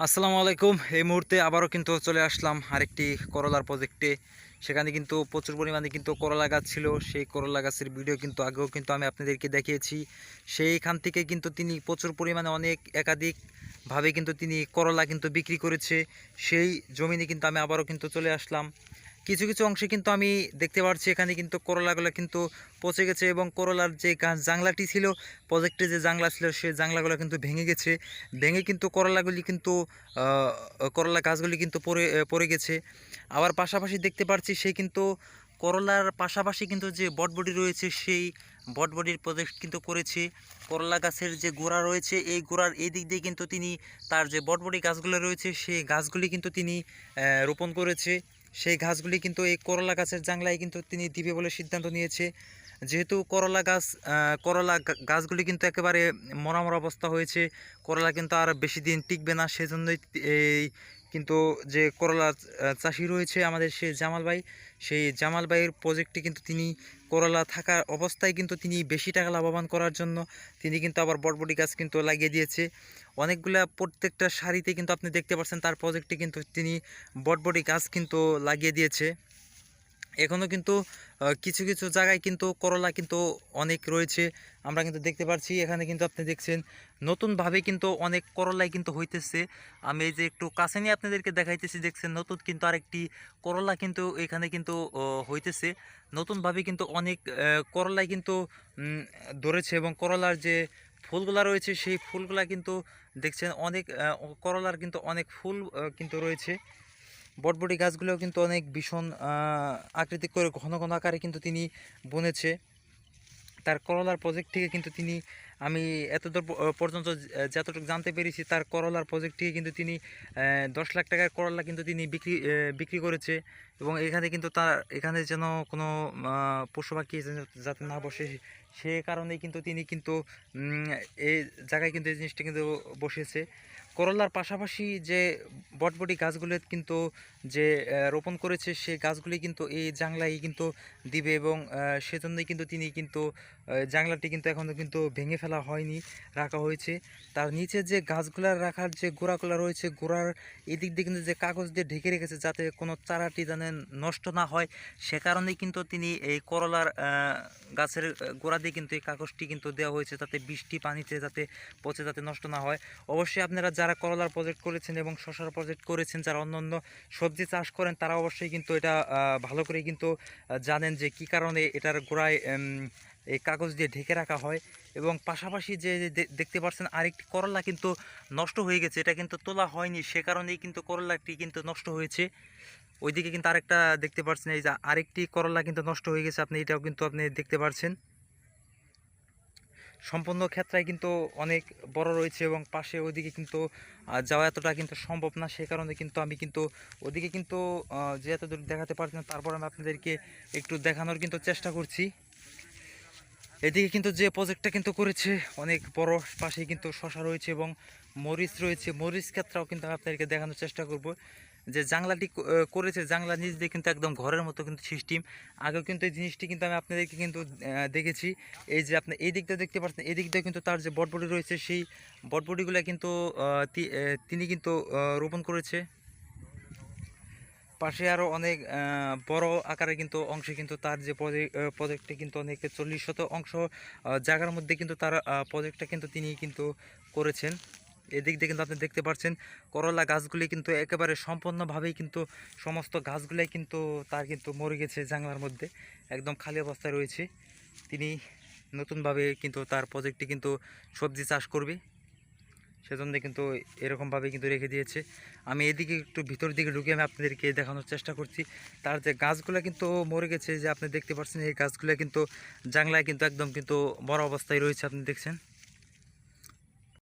আসসালামু আলাইকুম। এই মুহূর্তে আবারও কিন্তু চলে আসলাম আরেকটি করলার প্রজেক্টে সেখানে কিন্তু প্রচুর পরিমাণে কিন্তু করলা গাছ ছিল। সেই করলা গাছের ভিডিও কিন্তু আগেও কিন্তু আমি আপনাদেরকে দেখিয়েছি। সেইখান থেকে কিন্তু তিনি প্রচুর পরিমাণে অনেক একাধিকভাবে কিন্তু তিনি করলা কিন্তু বিক্রি করেছে। সেই জমিনে কিন্তু আমি আবারও কিন্তু চলে আসলাম। কিছু কিছু অংশে কিন্তু আমি দেখতে পাচ্ছি এখানে কিন্তু করলাগুলো কিন্তু পচে গেছে এবং করলার যে গাছ জাংলাটি ছিল প্রজেক্টে যে জাংলা ছিল সেই জাংলাগুলো কিন্তু ভেঙে গেছে। ভেঙে কিন্তু করলাগুলি কিন্তু করলা গাছগুলি কিন্তু পড়ে পড়ে গেছে। আবার পাশাপাশি দেখতে পাচ্ছি সে কিন্তু করলার পাশাপাশি কিন্তু যে বটবডি রয়েছে, সেই বটবডির প্রজেক্ট কিন্তু করেছে। করলা গাছের যে গোড়া রয়েছে, এই গোড়ার এই দিক দিয়ে কিন্তু তিনি তার যে বটবডি গাছগুলো রয়েছে, সেই গাছগুলি কিন্তু তিনি রোপণ করেছে। সেই গাছগুলি কিন্তু এই করলা গাছের জাংলায় কিন্তু তিনি দিবে বলে সিদ্ধান্ত নিয়েছে। যেহেতু করলা গাছ করলা গাছগুলি কিন্তু একেবারে মরামর মরা অবস্থা হয়েছে। করলা কিন্তু আর বেশি দিন টিকবে না, সেজন্যই এই কিন্তু যে করলা চাষি রয়েছে আমাদের সেই জামাল ভাই, সেই জামাল ভাইয়ের প্রজেক্টে কিন্তু তিনি করলা থাকার অবস্থায় কিন্তু তিনি বেশি টাকা লাভবান করার জন্য তিনি কিন্তু আবার বটবটি গাছ কিন্তু লাগিয়ে দিয়েছে। অনেকগুলা প্রত্যেকটা শাড়িতে কিন্তু আপনি দেখতে পাচ্ছেন তার প্রজেক্টে কিন্তু তিনি বটবটি গাছ কিন্তু লাগিয়ে দিয়েছে। এখনও কিন্তু কিছু কিছু জায়গায় কিন্তু করলা কিন্তু অনেক রয়েছে। আমরা কিন্তু দেখতে পাচ্ছি এখানে কিন্তু আপনি দেখছেন, নতুনভাবে কিন্তু অনেক করলাই কিন্তু হইতেছে। আমি এই যে একটু কাছে নিয়ে আপনাদেরকে দেখাইতেছি, দেখছেন নতুন কিন্তু আরেকটি করলা কিন্তু এখানে কিন্তু হইতেছে। নতুনভাবে কিন্তু অনেক করলাই কিন্তু ধরেছে এবং করলার যে ফুলগুলা রয়েছে, সেই ফুলগুলা কিন্তু দেখছেন অনেক করলার কিন্তু অনেক ফুল কিন্তু রয়েছে। বটবটি গাছগুলো কিন্তু অনেক ভীষণ আকৃতি করে ঘন ঘন আকারে কিন্তু তিনি বনেছে। তার করলার প্রজেক্ট থেকে কিন্তু তিনি আমি এতদূর পর্যন্ত যতটুকু জানতে পেরেছি, তার করলার প্রজেক্ট থেকে কিন্তু তিনি দশ লাখ টাকার করলা কিন্তু তিনি বিক্রি বিক্রি করেছে এবং এখানে কিন্তু তার, এখানে যেন কোনো পশু পাখি যাতে না বসে, সে কারণে কিন্তু তিনি কিন্তু এই জায়গায় কিন্তু এই জিনিসটা কিন্তু বসেছে করলার পাশাপাশি যে বটবটি গাছগুলো কিন্তু যে রোপণ করেছে, সে গাছগুলি কিন্তু এই জাংলায় কিন্তু দিবে এবং সেজন্যই কিন্তু তিনি কিন্তু জাংলাটি কিন্তু এখনও কিন্তু ভেঙে হয়নি, রাখা হয়েছে। তার নিচে যে গাছগুলা রাখার যে গোড়াগুলো রয়েছে, গোড়ার এদিক দিয়ে কিন্তু যে কাগজ দিয়ে ঢেকে রেখেছে যাতে কোনো চারাটি যেন নষ্ট না হয়, সে কারণেই কিন্তু তিনি এই করলার গাছের গোড়া দিয়ে কিন্তু এই কাগজটি কিন্তু দেওয়া হয়েছে যাতে বৃষ্টি পানিতে যাতে পচে যাতে নষ্ট না হয়। অবশ্যই আপনারা যারা করলার প্রজেক্ট করেছেন এবং শশার প্রজেক্ট করেছেন, যারা অন্য অন্য সবজি চাষ করেন, তারা অবশ্যই কিন্তু এটা ভালো করে কিন্তু জানেন যে কি কারণে এটার গোড়ায় এই কাগজ দিয়ে ঢেকে রাখা হয় এবং পাশাপাশি যে দেখতে পাচ্ছেন আরেকটি করলা কিন্তু নষ্ট হয়ে গেছে। এটা কিন্তু তোলা হয়নি, সে কারণেই কিন্তু করলাটি কিন্তু নষ্ট হয়েছে। ওইদিকে কিন্তু আরেকটা দেখতে পাচ্ছেন এই যে আরেকটি করলা কিন্তু নষ্ট হয়ে গেছে, আপনি এটাও কিন্তু আপনি দেখতে পাচ্ছেন সম্পূর্ণ ক্ষেত্রে কিন্তু অনেক বড় রয়েছে এবং পাশে ওদিকে কিন্তু যাওয়া এতটা কিন্তু সম্ভব না, সে কারণে কিন্তু আমি কিন্তু ওদিকে কিন্তু যে এত দূর দেখাতে না, তারপর আমি আপনাদেরকে একটু দেখানোর কিন্তু চেষ্টা করছি। এদিকে কিন্তু যে প্রজেক্টটা কিন্তু করেছে, অনেক বড় পাশে কিন্তু শশা রয়েছে এবং মরিচ রয়েছে। মরিচ ক্ষেত্রেও কিন্তু আপনাদেরকে দেখানোর চেষ্টা করব যে জাংলাটি করেছে, জাংলা নিচ দিয়ে কিন্তু একদম ঘরের মতো কিন্তু সিস্টেম। আগেও কিন্তু এই জিনিসটি কিন্তু আমি আপনাদেরকে কিন্তু দেখেছি। এই যে আপনি এই দিকটা দেখতে পাচ্ছেন, এই দিকটা কিন্তু তার যে বটবটি রয়েছে, সেই বটবটিগুলো কিন্তু তিনি কিন্তু রোপণ করেছে। পাশে আরও অনেক বড় আকারে কিন্তু অংশে কিন্তু তার যে প্রজেক্টে কিন্তু অনেক চল্লিশ শত অংশ জায়গার মধ্যে কিন্তু তার প্রজেক্টটা কিন্তু তিনি কিন্তু করেছেন। এদিক দিয়ে কিন্তু আপনি দেখতে পাচ্ছেন, করলা গাছগুলি কিন্তু একেবারে সম্পূর্ণভাবেই কিন্তু সমস্ত গাছগুলাই কিন্তু তার কিন্তু মরে গেছে জাংলার মধ্যে, একদম খালি অবস্থায় রয়েছে। তিনি নতুনভাবে কিন্তু তার প্রজেক্টে কিন্তু সবজি চাষ করবে। সেজন্য কিন্তু এরকমভাবে কিন্তু রেখে দিয়েছে। আমি এদিকে একটু ভিতর দিকে ঢুকে আমি আপনাদেরকে দেখানোর চেষ্টা করছি। তার যে গাছগুলো কিন্তু মরে গেছে, যে আপনি দেখতে পাচ্ছেন, এই গাছগুলো কিন্তু জাংলায় কিন্তু একদম কিন্তু বড় অবস্থায় রয়েছে, আপনি দেখছেন?